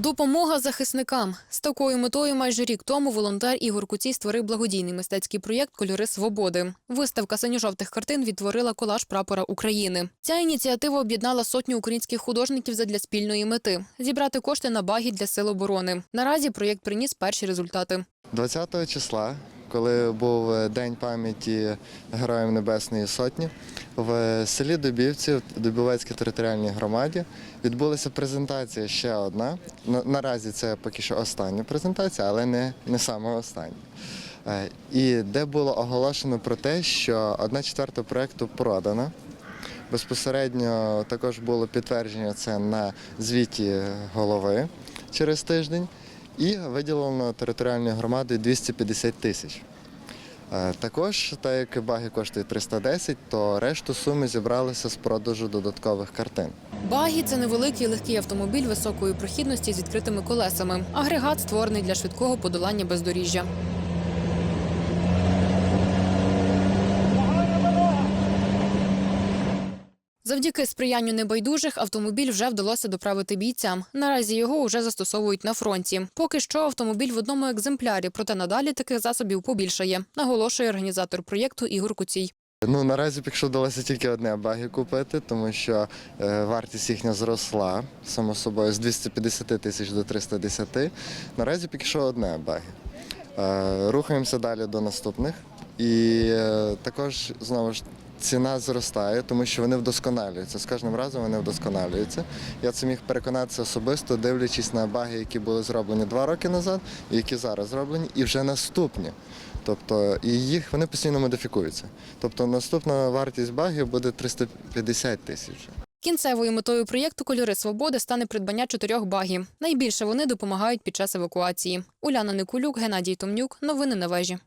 Допомога захисникам з такою метою майже рік тому волонтер Ігор Куцій створив благодійний мистецький проєкт Кольори свободи. Виставка синьо-жовтих картин відтворила колаж прапора України. Ця ініціатива об'єднала сотню українських художників задля спільної мети зібрати кошти на багі для сил оборони. Наразі проєкт приніс перші результати. 20 числа, коли був е, День пам'яті Героїв Небесної Сотні, в селі Дубівці, в Дубовецькій територіальній громаді, відбулася презентація ще одна. Наразі це поки що остання презентація, але не, не саме остання. Е, І де було оголошено про те, що одна четверта проєкту продана. Безпосередньо також було підтвердження це на звіті голови через тиждень. І виділено територіальні громади 250 тисяч. Е, Також, так як баги коштує 310, то решту суми зібралися з продажу додаткових картин. Багі це невеликий легкий автомобіль високої прохідності з відкритими колесами. Агрегат створений для швидкого подолання бездоріжжя. Завдяки сприянню небайдужих автомобіль вже вдалося доправити бійцям. Наразі його вже застосовують на фронті. Поки що автомобіль в одному екземплярі, проте надалі таких засобів побільшає, наголошує організатор проєкту Ігор Куцій. Ну наразі, якщо вдалося тільки одне баги купити, тому що е, вартість їхня зросла само собою з 250 тисяч до 310. Наразі поки одне баги. Е, рухаємося далі до наступних. І е, також знову ж ціна зростає, тому що вони вдосконалюються. З кожним разом вони вдосконалюються. Я це міг переконатися особисто, дивлячись на баги, які були зроблені два роки назад, які зараз зроблені, і вже наступні. Тобто і їх вони постійно модифікуються. Тобто наступна вартість багів буде 350 тисяч. Кінцевою метою проєкту Кольори свободи стане придбання чотирьох багів. Найбільше вони допомагають під час евакуації. Уляна Никулюк, Геннадій Томнюк. Новини на вежі.